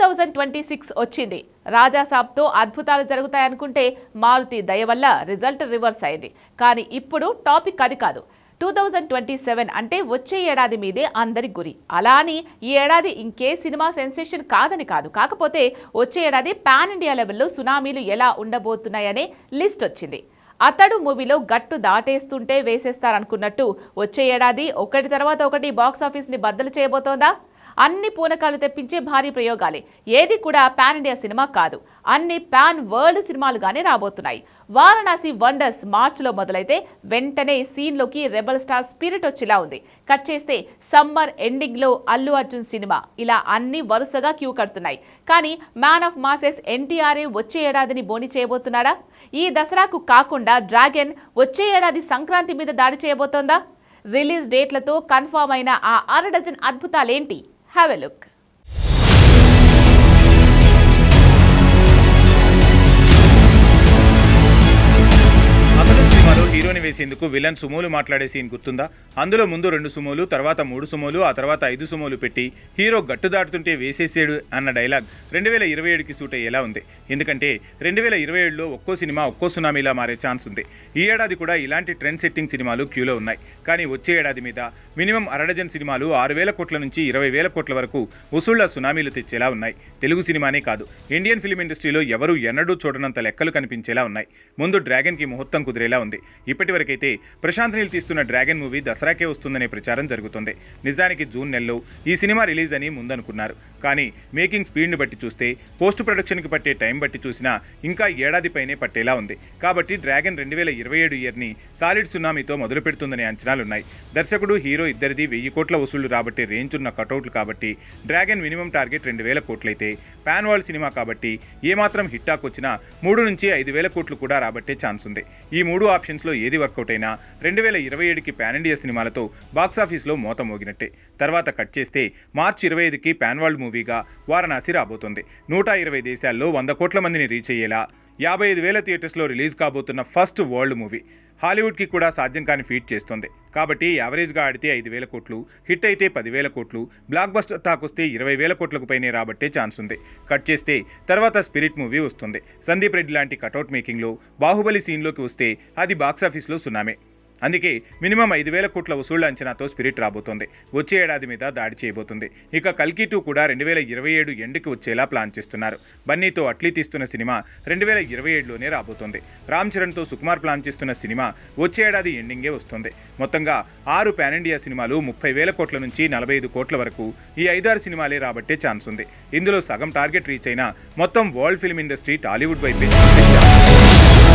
Thousand twenty six వచ్చింది రాజాసాబ్తో అద్భుతాలు జరుగుతాయనుకుంటే మారుతి దయ వల్ల రిజల్ట్ రివర్స్ అయింది. కానీ ఇప్పుడు టాపిక్ అది కాదు. టూ థౌజండ్ ట్వంటీ సెవెన్ అంటే వచ్చే ఏడాది మీదే అందరి గురి. అలా అని ఈ ఏడాది ఇంకే సినిమా సెన్సేషన్ కాదని కాదు. కాకపోతే వచ్చే ఏడాది పాన్ ఇండియా లెవెల్లో సునామీలు ఎలా ఉండబోతున్నాయనే లిస్ట్ వచ్చింది. అతడు మూవీలో గట్టు దాటేస్తుంటే వేసేస్తారనుకున్నట్టు వచ్చే ఏడాది ఒకటి తర్వాత ఒకటి బాక్స్ ఆఫీస్ని బద్దలు చేయబోతోందా? అన్ని పూనకాలు తెప్పించే భారీ ప్రయోగాలే. ఏది కూడా పాన్ ఇండియా సినిమా కాదు. అన్ని పాన్ వరల్డ్ సినిమాలుగానే రాబోతున్నాయి. వారణాసి వండర్స్ మార్చిలో మొదలైతే వెంటనే సీన్లోకి రెబల్ స్టార్ స్పిరిట్ వచ్చేలా ఉంది. కట్ చేస్తే సమ్మర్ ఎండింగ్లో అల్లు అర్జున్ సినిమా. ఇలా అన్ని వరుసగా క్యూ కడుతున్నాయి. కానీ మ్యాన్ ఆఫ్ మాసెస్ ఎన్టీఆర్ఏ వచ్చే ఏడాదిని బోని చేయబోతున్నాడా? ఈ దసరాకు కాకుండా డ్రాగన్ వచ్చే ఏడాది సంక్రాంతి మీద దాడి చేయబోతోందా? రిలీజ్ డేట్లతో కన్ఫామ్ అయిన ఆ అర డజన్ అద్భుతాలేంటి? Have a look. సినిమాలో వేసేందుకు విలన్ సుమోలు మాట్లాడే సీన్ గుర్తుందా? అందులో ముందు రెండు సుమోలు తర్వాత మూడు సుమోలు ఆ తర్వాత ఐదు సుమోలు పెట్టి హీరో గట్టు దాటుతుంటే వేసేసాడు అన్న డైలాగ్ రెండు వేల ఇరవై ఏడుకి సూట్ అయ్యేలా ఉంది. ఎందుకంటే రెండు వేల ఇరవై ఏడులో ఒక్కో సినిమా ఒక్కో సునామీలా మారే ఛాన్స్ ఉంది. ఈ ఏడాది కూడా ఇలాంటి ట్రెండ్ సెట్టింగ్ సినిమాలు క్యూలో ఉన్నాయి. కానీ వచ్చే ఏడాది మీద మినిమం అరడజన్ సినిమాలు ఆరు వేల కోట్ల నుంచి ఇరవై వేల కోట్ల వరకు వసూళ్ళ సునామీలు తెచ్చేలా ఉన్నాయి. తెలుగు సినిమానే కాదు ఇండియన్ ఫిలిం ఇండస్ట్రీలో ఎవరూ ఎన్నడూ చూడనంత లెక్కలు కనిపించేలా ఉన్నాయి. ముందు డ్రాగన్కి ముహూర్తం కుదిరేలా ఉంది. ఇప్పటి వరకైతే ప్రశాంత్ నీల్ తీస్తున్న డ్రాగన్ మూవీ దసరాకే వస్తుందనే ప్రచారం జరుగుతుంది. నిజానికి జూన్ నెలలో ఈ సినిమా రిలీజ్ అని ముందనుకున్నారు. కానీ మేకింగ్ స్పీడ్ని బట్టి చూస్తే పోస్ట్ ప్రొడక్షన్కి పట్టే టైం బట్టి చూసినా ఇంకా ఏడాది పైనే పట్టేలా ఉంది. కాబట్టి డ్రాగన్ రెండు వేల ఇరవై ఏడు ఇయర్ని సాలిడ్ సునామీతో మొదలు పెడుతుందనే అంచనాలున్నాయి. దర్శకుడు హీరో ఇద్దరిది వెయ్యి కోట్ల వసూళ్ళు రాబట్టే రేంజ్ ఉన్న కటౌట్లు కాబట్టి డ్రాగన్ మినిమం టార్గెట్ రెండు వేల కోట్లయితే పాన్ వాల్ సినిమా కాబట్టి ఏమాత్రం హిట్ వచ్చినా మూడు నుంచి ఐదు వేల కోట్లు కూడా రాబట్టే ఛాన్స్ ఉంది. ఈ మూడు ఆప్షన్స్లో ఏది వర్కౌట్ అయినా రెండు వేల ఇరవై ఏడుకి పాన్ ఇండియా సినిమాలతో బాక్సాఫీస్లో మోత మోగినట్టే. తర్వాత కట్ చేస్తే మార్చి ఇరవై ఐదుకి పాన్ మూవీ మూవీగా వారణాసి రాబోతుంది. నూట ఇరవై దేశాల్లో వంద కోట్ల మందిని రీచ్ అయ్యేలా యాభై ఐదు వేల థియేటర్స్లో రిలీజ్ కాబోతున్న ఫస్ట్ వరల్డ్ మూవీ హాలీవుడ్కి కూడా సాధ్యం కాని ఫీట్ చేస్తుంది. కాబట్టి యావరేజ్గా ఆడితే ఐదు వేల కోట్లు హిట్ అయితే పదివేల కోట్లు బ్లాక్ బస్టర్ టాక్ వస్తే ఇరవై వేల కోట్లకు పైనే రాబట్టే ఛాన్స్ ఉంది. కట్ చేస్తే తర్వాత స్పిరిట్ మూవీ వస్తుంది. సందీప్ రెడ్డి లాంటి కటౌట్ మేకింగ్లో బాహుబలి సీన్లోకి వస్తే అది బాక్సాఫీస్లో సునామే. అందుకే మినిమం ఐదు వేల కోట్ల వసూళ్ళ అంచనాతో స్పిరిట్ రాబోతోంది. వచ్చే ఏడాది మీద దాడి చేయబోతుంది. ఇక కల్కి టూ కూడా రెండు వేల ఇరవై ఏడు ఎండ్కి వచ్చేలా ప్లాన్ చేస్తున్నారు. బన్నీతో అట్లీ తీస్తున్న సినిమా రెండు వేల ఇరవై ఏడులోనే రాబోతోంది. రామ్ చరణ్తో సుకుమార్ ప్లాన్ చేస్తున్న సినిమా వచ్చే ఏడాది ఎండింగే వస్తుంది. మొత్తంగా ఆరు పాన్ ఇండియా సినిమాలు ముప్పై వేల కోట్ల నుంచి నలభై ఐదు కోట్ల వరకు ఈ ఐదారు సినిమాలే రాబట్టే ఛాన్స్ ఉంది. ఇందులో సగం టార్గెట్ రీచ్ అయినా మొత్తం వరల్డ్ ఫిల్మ్ ఇండస్ట్రీ టాలీవుడ్ వైపే. చూసే